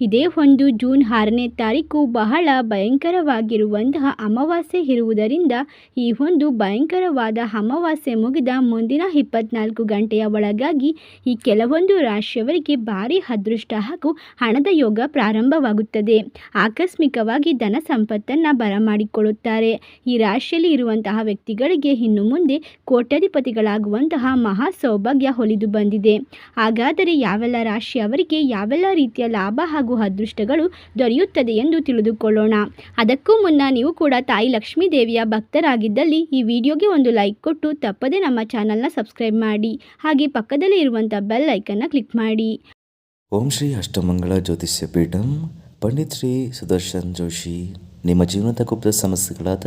ಇದೇ ಒಂದು ಜೂನ್ ಆರನೇ ತಾರೀಕು ಬಹಳ ಭಯಂಕರವಾಗಿರುವಂತಹ ಅಮಾವಾಸ್ಯೆ ಇರುವುದರಿಂದ ಈ ಒಂದು ಭಯಂಕರವಾದ ಅಮಾವಾಸ್ಯೆ ಮುಗಿದ ಮುಂದಿನ ಇಪ್ಪತ್ನಾಲ್ಕು ಗಂಟೆಯ ಒಳಗಾಗಿ ಈ ಕೆಲವೊಂದು ರಾಶಿಯವರಿಗೆ ಭಾರಿ ಅದೃಷ್ಟ ಹಾಗೂ ಹಣದ ಯೋಗ ಪ್ರಾರಂಭವಾಗುತ್ತದೆ. ಆಕಸ್ಮಿಕವಾಗಿ ಧನ ಸಂಪತ್ತನ್ನು ಬರಮಾಡಿಕೊಳ್ಳುತ್ತಾರೆ. ಈ ರಾಶಿಯಲ್ಲಿ ಇರುವಂತಹ ವ್ಯಕ್ತಿಗಳಿಗೆ ಇನ್ನು ಮುಂದೆ ಕೋಟ್ಯಾಧಿಪತಿಗಳಾಗುವಂತಹ ಮಹಾ ಸೌಭಾಗ್ಯ ಒಲಿದು ಬಂದಿದೆ. ಹಾಗಾದರೆ ಯಾವೆಲ್ಲ ರಾಶಿಯವರಿಗೆ ಯಾವೆಲ್ಲ ರೀತಿಯ ಲಾಭ ಅದೃಷ್ಟಗಳು ದೊರೆಯುತ್ತದೆ ಎಂದು ತಿಳಿದುಕೊಳ್ಳೋಣ. ಅದಕ್ಕೂ ಮುನ್ನ ನೀವು ಕೂಡ ತಾಯಿ ಲಕ್ಷ್ಮೀ ದೇವಿಯ ಭಕ್ತರಾಗಿದ್ದಲ್ಲಿ ಈ ವಿಡಿಯೋಗೆ ಒಂದು ಲೈಕ್ ಕೊಟ್ಟು ತಪ್ಪದೇ ನಮ್ಮ ಚಾನಲ್ನ ಸಬ್ಸ್ಕ್ರೈಬ್ ಮಾಡಿ. ಹಾಗೆ ಪಕ್ಕದಲ್ಲಿ ಇರುವಂಥ ಬೆಲ್ ಐಕನ್ನ ಕ್ಲಿಕ್ ಮಾಡಿ. ಓಂ ಶ್ರೀ ಅಷ್ಟಮಂಗಳ ಜ್ಯೋತಿಷ್ಯ ಪೀಠಂ, ಪಂಡಿತ್ ಶ್ರೀ ಸುದರ್ಶನ್ ಜೋಶಿ. ನಿಮ್ಮ ಜೀವನದ ಗುಪ್ತ ಸಮಸ್ಯೆಗಳಾದ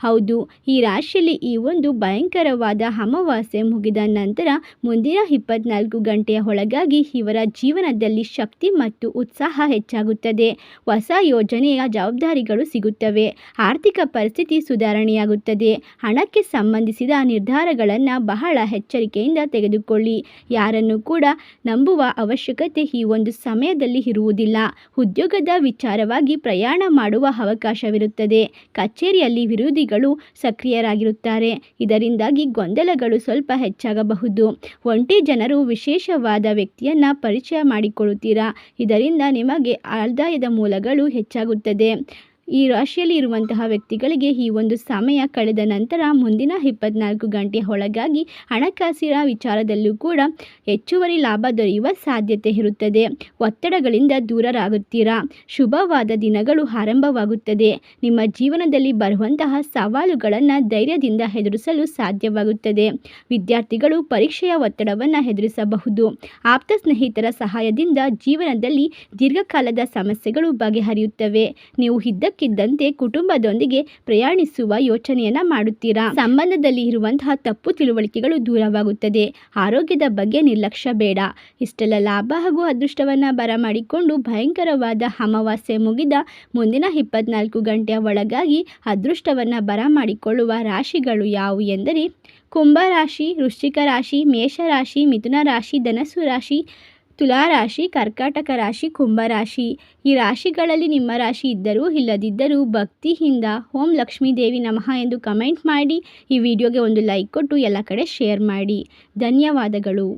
ಹೌದು, ಈ ರಾಶಿಯಲ್ಲಿ ಈ ಒಂದು ಭಯಂಕರವಾದ ಅಮಾವಾಸ್ಯೆ ಮುಗಿದ ನಂತರ ಮುಂದಿನ ಇಪ್ಪತ್ನಾಲ್ಕು ಗಂಟೆಯ ಒಳಗಾಗಿ ಇವರ ಜೀವನದಲ್ಲಿ ಶಕ್ತಿ ಮತ್ತು ಉತ್ಸಾಹ ಹೆಚ್ಚಾಗುತ್ತದೆ. ಹೊಸ ಯೋಜನೆಯ ಜವಾಬ್ದಾರಿಗಳು ಸಿಗುತ್ತವೆ. ಆರ್ಥಿಕ ಪರಿಸ್ಥಿತಿ ಸುಧಾರಣೆಯಾಗುತ್ತದೆ. ಹಣಕ್ಕೆ ಸಂಬಂಧಿಸಿದ ನಿರ್ಧಾರಗಳನ್ನು ಬಹಳ ಎಚ್ಚರಿಕೆಯಿಂದ ತೆಗೆದುಕೊಳ್ಳಿ. ಯಾರನ್ನು ಕೂಡ ನಂಬುವ ಅವಶ್ಯಕತೆ ಈ ಒಂದು ಸಮಯದಲ್ಲಿ ಇರುವುದಿಲ್ಲ. ಉದ್ಯೋಗದ ವಿಚಾರವಾಗಿ ಪ್ರಯಾಣ ಮಾಡುವ ಅವಕಾಶವಿರುತ್ತದೆ. ಕಚೇರಿಯಲ್ಲಿ ವಿರೋಧಿ ಗಳು ಸಕ್ರಿಯರಾಗಿರುತ್ತಾರೆ. ಇದರಿಂದಾಗಿ ಗೊಂದಲಗಳು ಸ್ವಲ್ಪ ಹೆಚ್ಚಾಗಬಹುದು. ಒಂಟಿ ಜನರು ವಿಶೇಷವಾದ ವ್ಯಕ್ತಿಯನ್ನ ಪರಿಚಯ ಮಾಡಿಕೊಳ್ಳುತ್ತೀರಾ? ಇದರಿಂದ ನಿಮಗೆ ಆದಾಯದ ಮೂಲಗಳು ಹೆಚ್ಚಾಗುತ್ತದೆ. ಈ ರಾಶಿಯಲ್ಲಿ ಇರುವಂತಹ ವ್ಯಕ್ತಿಗಳಿಗೆ ಈ ಒಂದು ಸಮಯ ಕಳೆದ ನಂತರ ಮುಂದಿನ ಇಪ್ಪತ್ನಾಲ್ಕು ಗಂಟೆ ಒಳಗಾಗಿ ಹಣಕಾಸಿನ ವಿಚಾರದಲ್ಲೂ ಕೂಡ ಹೆಚ್ಚುವರಿ ಲಾಭ ದೊರೆಯುವ ಸಾಧ್ಯತೆ ಇರುತ್ತದೆ. ಒತ್ತಡಗಳಿಂದ ದೂರರಾಗುತ್ತೀರಾ? ಶುಭವಾದ ದಿನಗಳು ಆರಂಭವಾಗುತ್ತದೆ. ನಿಮ್ಮ ಜೀವನದಲ್ಲಿ ಬರುವಂತಹ ಸವಾಲುಗಳನ್ನು ಧೈರ್ಯದಿಂದ ಎದುರಿಸಲು ಸಾಧ್ಯವಾಗುತ್ತದೆ. ವಿದ್ಯಾರ್ಥಿಗಳು ಪರೀಕ್ಷೆಯ ಒತ್ತಡವನ್ನು ಎದುರಿಸಬಹುದು. ಆಪ್ತ ಸ್ನೇಹಿತರ ಸಹಾಯದಿಂದ ಜೀವನದಲ್ಲಿ ದೀರ್ಘಕಾಲದ ಸಮಸ್ಯೆಗಳು ಬಗೆಹರಿಯುತ್ತವೆ. ನೀವು ಇದ್ದಕ್ಕಿದ್ದಂತೆ ಕುಟುಂಬದೊಂದಿಗೆ ಪ್ರಯಾಣಿಸುವ ಯೋಚನೆಯನ್ನ ಮಾಡುತ್ತೀರಾ? ಸಂಬಂಧದಲ್ಲಿ ಇರುವಂತಹ ತಪ್ಪು ತಿಳುವಳಿಕೆಗಳು ದೂರವಾಗುತ್ತದೆ. ಆರೋಗ್ಯದ ಬಗ್ಗೆ ನಿರ್ಲಕ್ಷ್ಯ ಬೇಡ. ಇಷ್ಟೆಲ್ಲ ಲಾಭ ಹಾಗೂ ಅದೃಷ್ಟವನ್ನ ಬರಮಾಡಿಕೊಂಡು ಭಯಂಕರವಾದ ಅಮಾವಾಸ್ಯೆ ಮುಗಿದ ಮುಂದಿನ ಇಪ್ಪತ್ನಾಲ್ಕು ಗಂಟೆಯ ಒಳಗಾಗಿ ಅದೃಷ್ಟವನ್ನ ಬರಮಾಡಿಕೊಳ್ಳುವ ರಾಶಿಗಳು ಯಾವುವು ಎಂದರೆ ಕುಂಭರಾಶಿ ವೃಶ್ಚಿಕ ರಾಶಿ ಮೇಷರಾಶಿ ಮಿಥುನ ರಾಶಿ, ಧನಸ್ಸು ರಾಶಿ ತುಲಾರಾಶಿ ಕರ್ಕಾಟಕ ರಾಶಿ, ಕುಂಭ ರಾಶಿ. ಈ ರಾಶಿಗಳಲ್ಲಿ ನಿಮ್ಮ ರಾಶಿ ಇದ್ದರೂ ಇಲ್ಲದಿದ್ದರೂ ಭಕ್ತಿಯಿಂದ ಓಂ ಲಕ್ಷ್ಮೀ ದೇವಿ ನಮಃ ಎಂದು ಕಮೆಂಟ್ ಮಾಡಿ. ಈ ವಿಡಿಯೋಗೆ ಒಂದು ಲೈಕ್ ಕೊಟ್ಟು ಎಲ್ಲ ಕಡೆ ಶೇರ್ ಮಾಡಿ. ಧನ್ಯವಾದಗಳು.